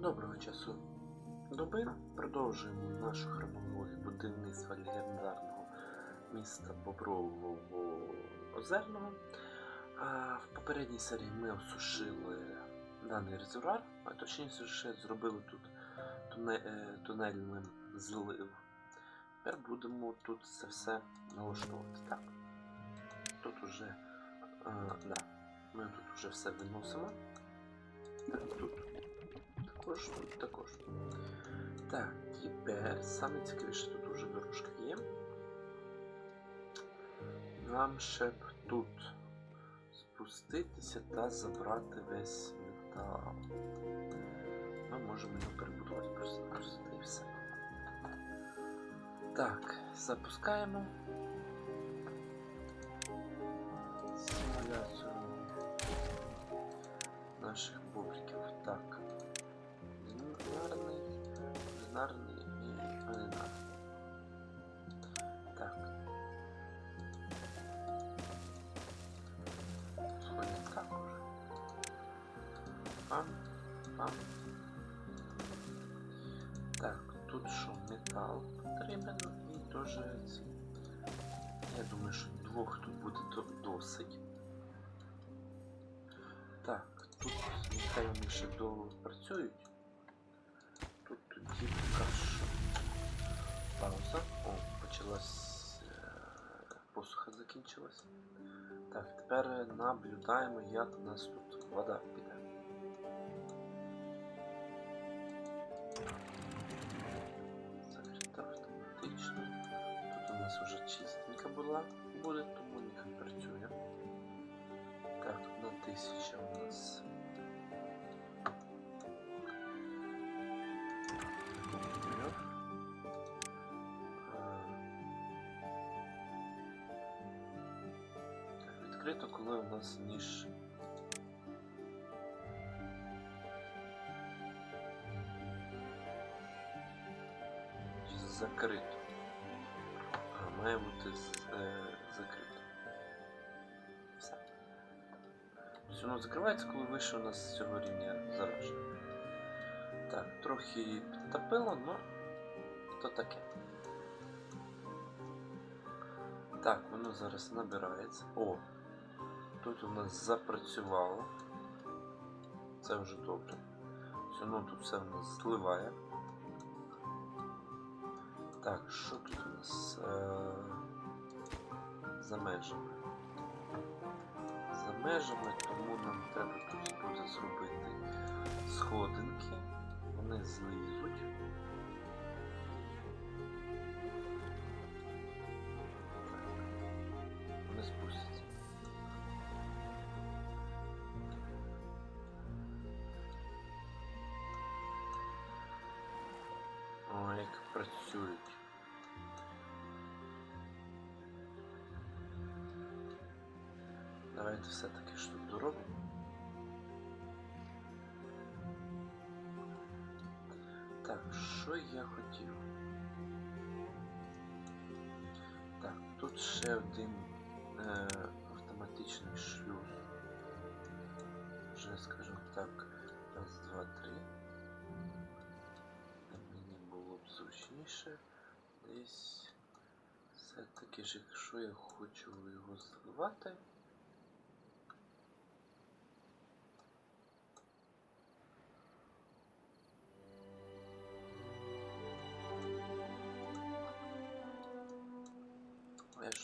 Доброго часу доби. Продовжуємо нашу хронологію будівництва легендарного міста Бобрового Озерного. В попередній серії ми осушили даний резервуар, а точніше ще зробили тут е, тунельним злив. Тепер будемо тут це все налаштовувати. Так. Тут уже. А, да, ми тут вже все виносимо. Тут також, тут також. Так, тепер саме цікавіше тут уже дорожка є. Нам ще б тут спуститися та забрати весь метал. Ми можемо його перебудувати просто просто і все. Так, запускаємо. Симуляцію наших бубликів. Так. Лінарний, лінарний і лінарний. Так. Сходить так уже. Пам, пам. Так, тут що, метал потрібен і теж ці. Я думаю, що двох тут буде досить. Так, тут нехай вони ще допрацюють. Тут почалась е, посуха закінчилась. Так, тепер наблюдаємо, як у нас тут вода піде. Закрита автоматично. Тут у нас вже чистенька була, буде, тому нехай працює. Так, тут на тисяча у нас. Відкрито, коли у нас ніж. Закрито. А, має бути е, закрито. Все. Тобто воно закривається, коли вище у нас з цього рівня зараження. Так, трохи підтопило, але то таке. Так, воно зараз набирається. О! Тут у нас запрацювало. Це вже добре. Все, ну тут все у нас зливає. Так, що тут у нас е- за межами? За межами, тому нам треба тут буде зробити сходинки. Вони злізуть. Вони спустяться. Давайте все-таки тут доробимо. Так, що я хотів? Так, тут ще один е, автоматичний шлюз. Вже скажімо так, раз, два, три. Мені було б зручніше. Десь все-таки ж, якщо я хочу його зливати.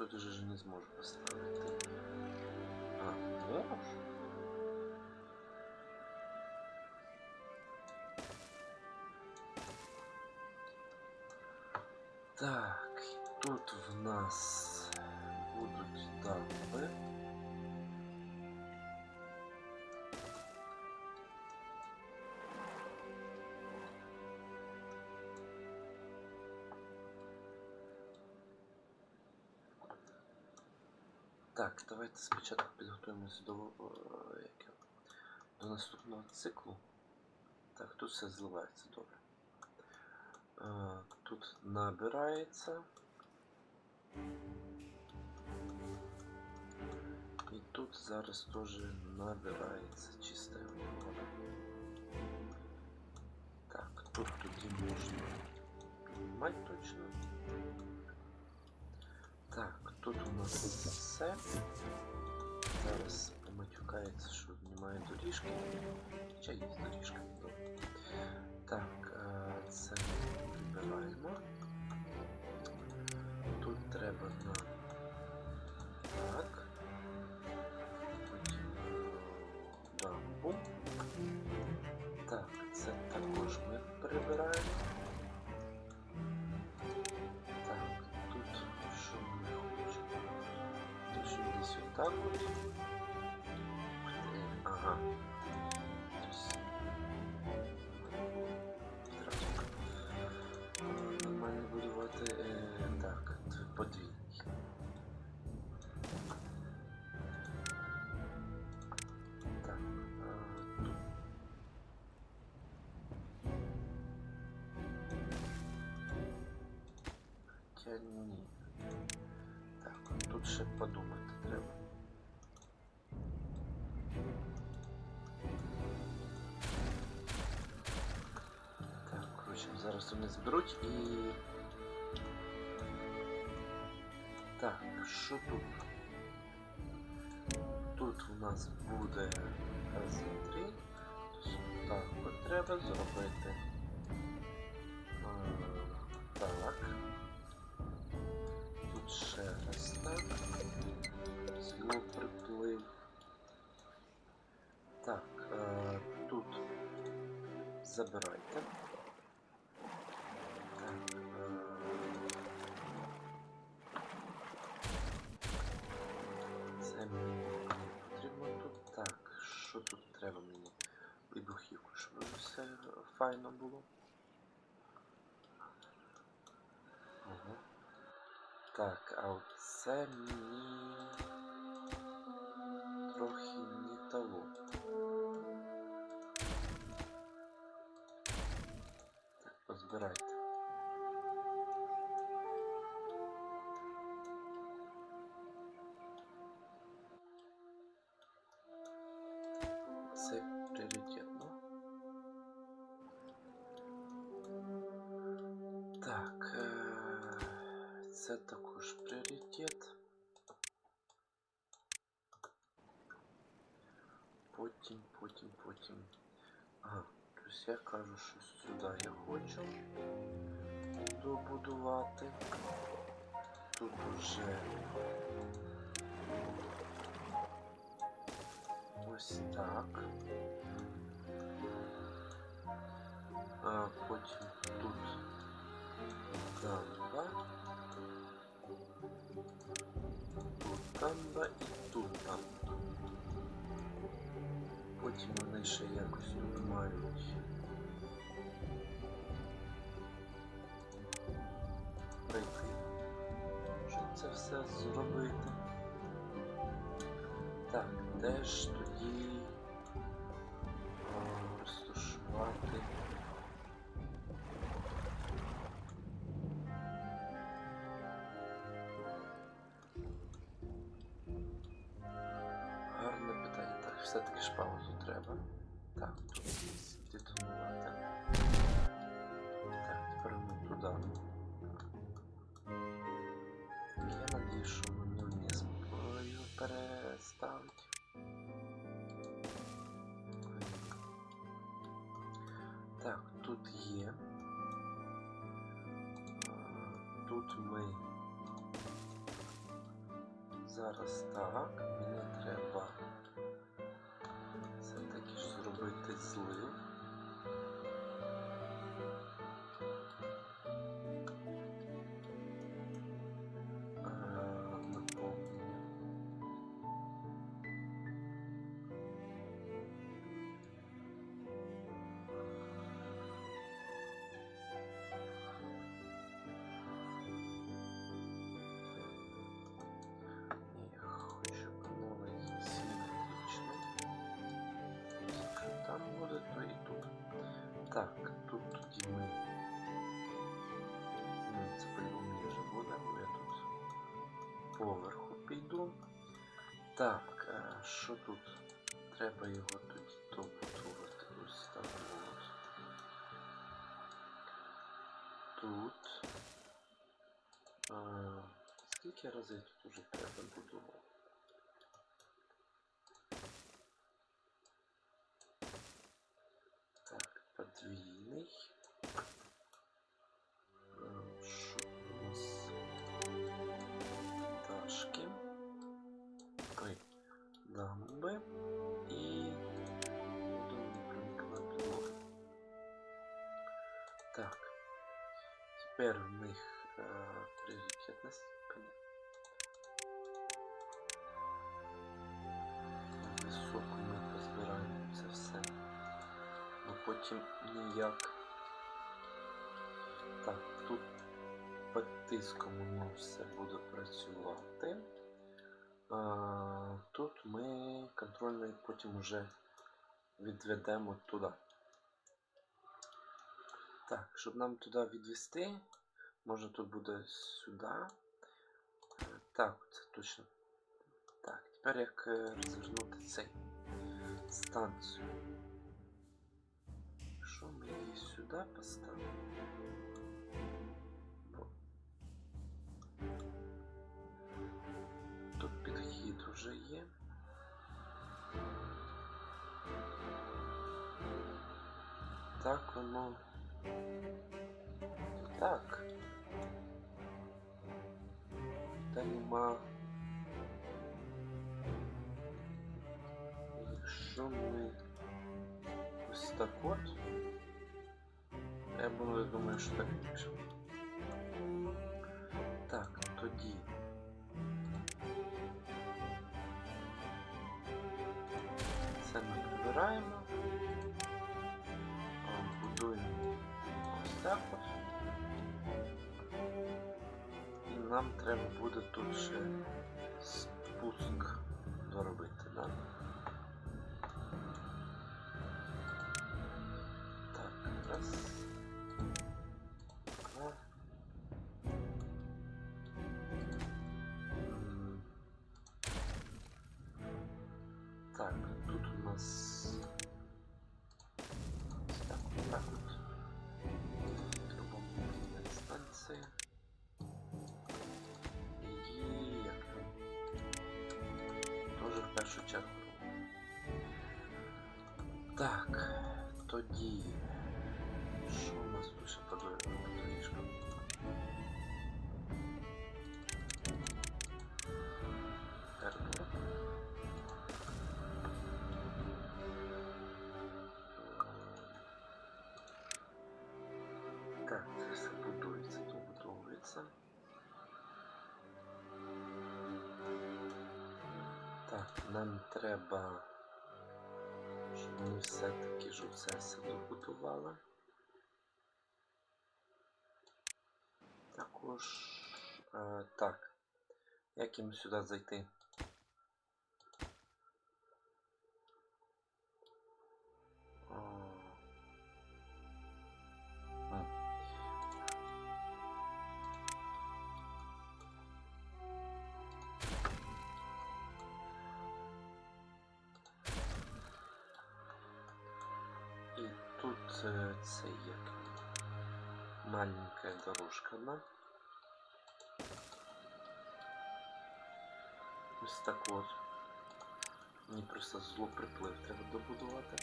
А Я что-то же не зможу поставити. А, можу? Так, тут в нас Так, давайте спочатку підготуємося до, е, як його, до наступного циклу. Так, тут все зливається добре. Е, Тут набирається. І тут зараз теж набирається чиста вода. тут тоді можна піднімати точно. Так, Тут у нас все. Зараз поматюкається, що немає доріжки. Хоча є доріжка. добре. Так, е, це прибираємо. Тут треба нам так. Е. Так, це також ми прибираємо. Що десь отак от. Е, Ага. Зразу. Нормально будувати. е, Так, подвійний. Так, тут. Хоча ні. Так, тут ще подумати зараз вони зберуть і. Так, що тут? Тут у нас буде раз, три. Так, треба зробити. Так. Тут ще раз так. Знов приплив. Так, е, тут забирайте. Файно було. Ага. Так, а оце мені трохи не того. Так, позбирайте. це також пріоритет. Потім, потім, потім. Ага, тобто я кажу, що сюди я хочу добудувати. Тут уже ось так. А потім тут дамба. Тут Дамба і тут дамба. Потім вони ще якось тут мають. Прийти. Щоб це все зробити. Так, де ж тоді тут є. Тут ми зараз так. Мені треба поверху піду. Так, е, що тут? Треба його тоді добудувати. Ось так от. тут. А, скільки разів тут уже треба будувати? Тепер в них е. Високо ми позбираємо це все. Ну потім ніяк. Так, тут під тиском воно все буде працювати. А, тут ми контрольний потім уже відведемо туди. Так, щоб нам туди відвести, може тут буде сюди. Так, це точно. Так, тепер як е, розвернути цей станцію. Якщо ми її сюди поставимо. Тут підхід вже є. Так воно. Так. Та нема. Якщо ми ось так от. Я буду думаю, що так ліпше. Так, тоді. Це ми прибираємо. Ось так от. І нам треба буде тут ще спуск доробити, да? Так, раз. Нам треба, щоб ми все-таки ж усе все добудували. Також. Е, так. Як їм сюди зайти? Тут це як маленька дорожка, да? Ось так от. Мені просто зло приплив треба добудувати.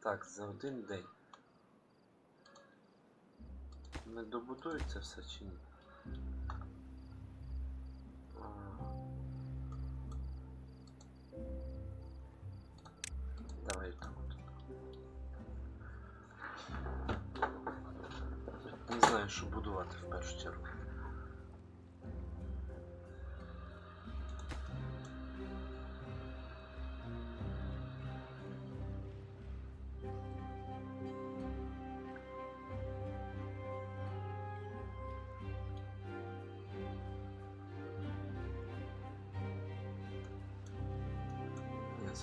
Так, за один день. Не добудується все чи ні? Давай так от. Не знаю, що будувати в першу чергу.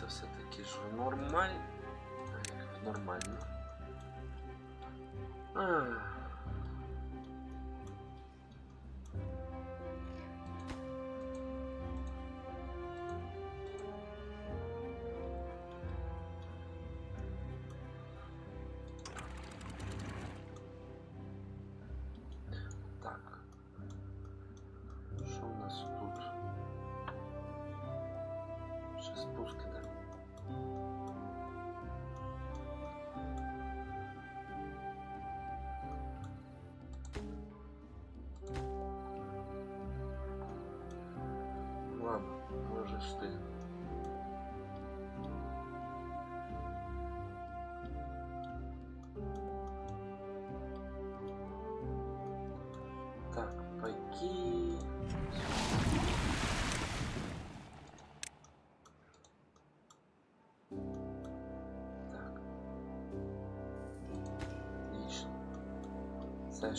Це все-таки ж нормально. Нормально. Можеш ти. Так, пайки. Так. Отлично. Це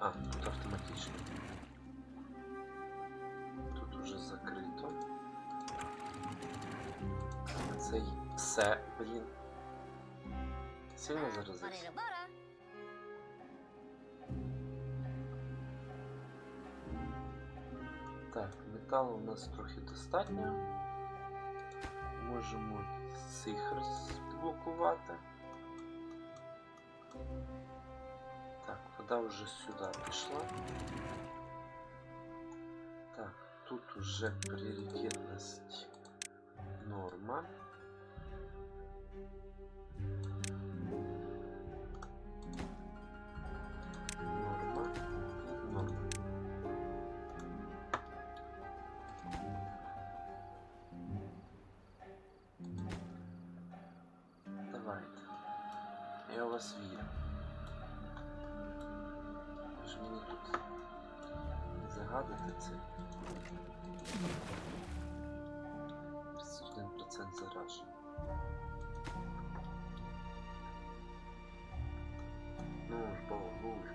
А, тут автоматично. Тут уже закрито. Це все, блін. Сильно заразився. Barabara. Так, металу у нас трохи достатньо. Можемо цих розблокувати. Так, вода вже сюди пішла. Так, тут уже пріоритетність норма. Норма і норма. Давайте. Я у вас вірю. Загадати це. 31% зараження. Ну ж бо, ну ж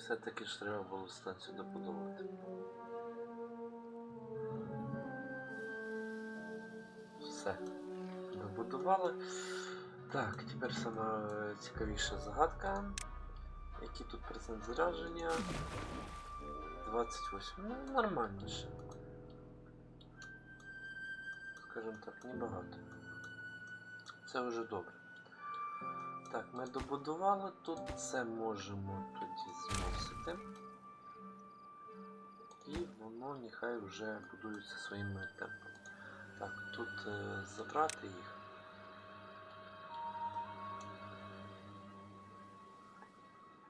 Все-таки ж треба було станцію добудувати. Все. Добудували. Так, тепер сама цікавіша загадка. Який тут процент зараження? 28. Ну, нормально ще. Скажімо так, небагато. Це вже добре. Так, ми добудували тут, це можемо тоді зносити. І воно нехай вже будується своїми темпами. Так, тут е, забрати їх.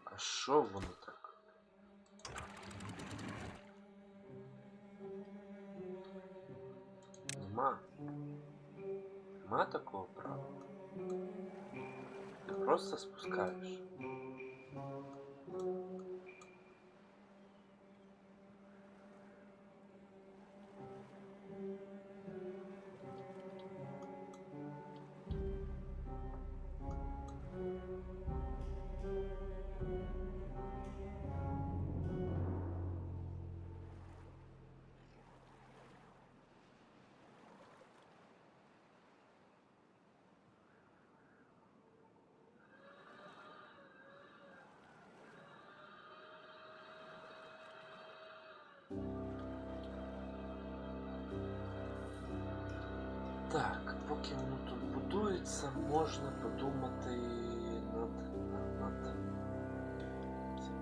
А що воно так? Нема. Нема такого права. Ти просто спускаєш. Можна подумати над, над, над цим.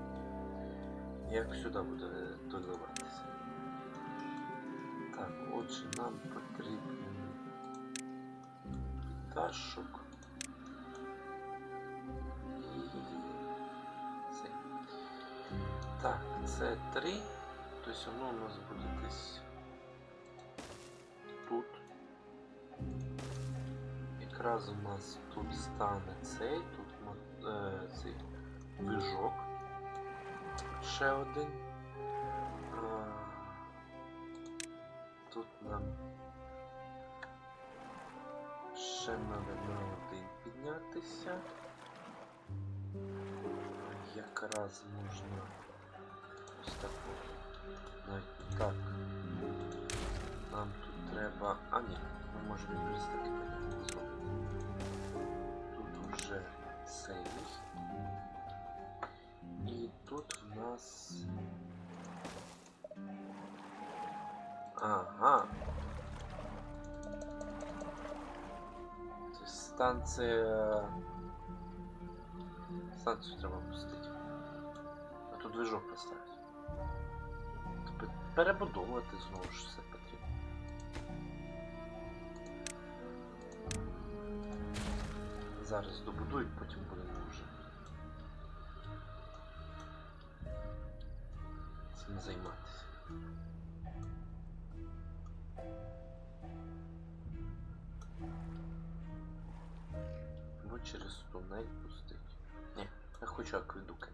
як сюди буде доливатися. Так, отже, нам потрібен цей. Так, це три. Тобто воно у нас буде десь Якраз у нас тут стане цей, тут е, цей движок. Ще один. А, тут нам ще надо на один піднятися. Якраз можна ось так. Навіть так. Нам тут треба. А ні, ми можемо якось таки зробити. Тут уже цей. І тут в нас. Ага. Тобто станція. Станцію треба пустити. А тут движок поставити. Перебудовувати знову ж все Зараз добудують, потім будемо вже цим займатися. Бо через тунель пустить. Ні, я хочу акведуки.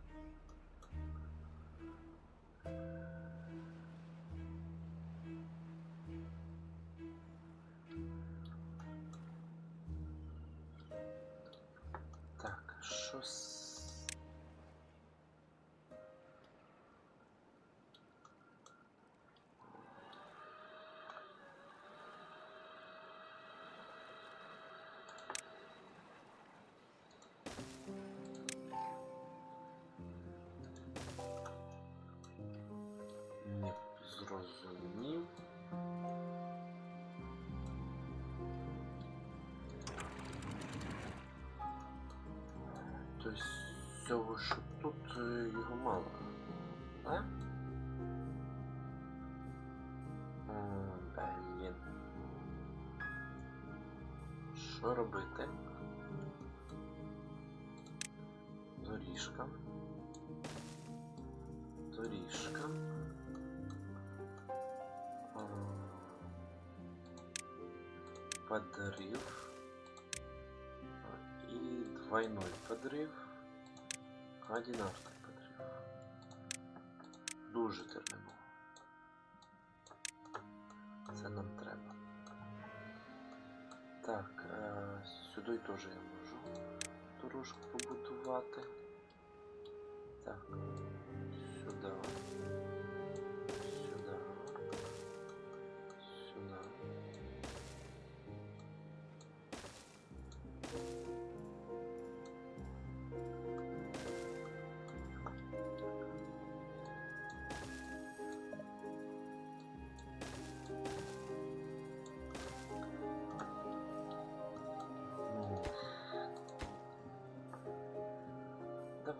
Так, що Тобто цього, що тут е, його мало. А? М, Блін. Що робити? Доріжка. Доріжка. А, Подрыв. А, И двойной нафти потрібно. Дуже терміново. Це нам треба. Так, е, сюди теж я можу дорожку побудувати. Так. Сюди.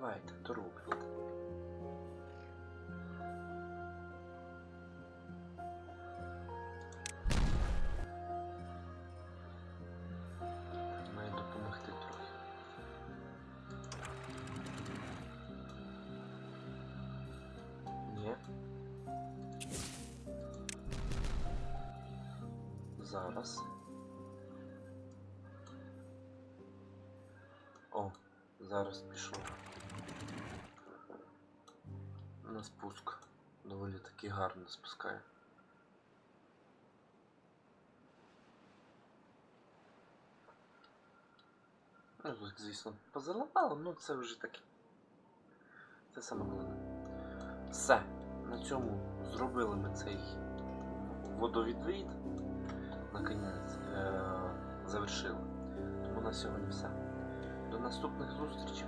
Давайте, дороблю. Має допомогти трохи. Ні. Зараз. О, зараз пішов. Спуск. Доволі таки гарно спускає. Ну, тут, звісно, позаливало, ну це вже таке. Це саме головне. Все. На цьому зробили ми цей водовідвід. Наконець е- завершили. Тому на сьогодні все. До наступних зустрічей.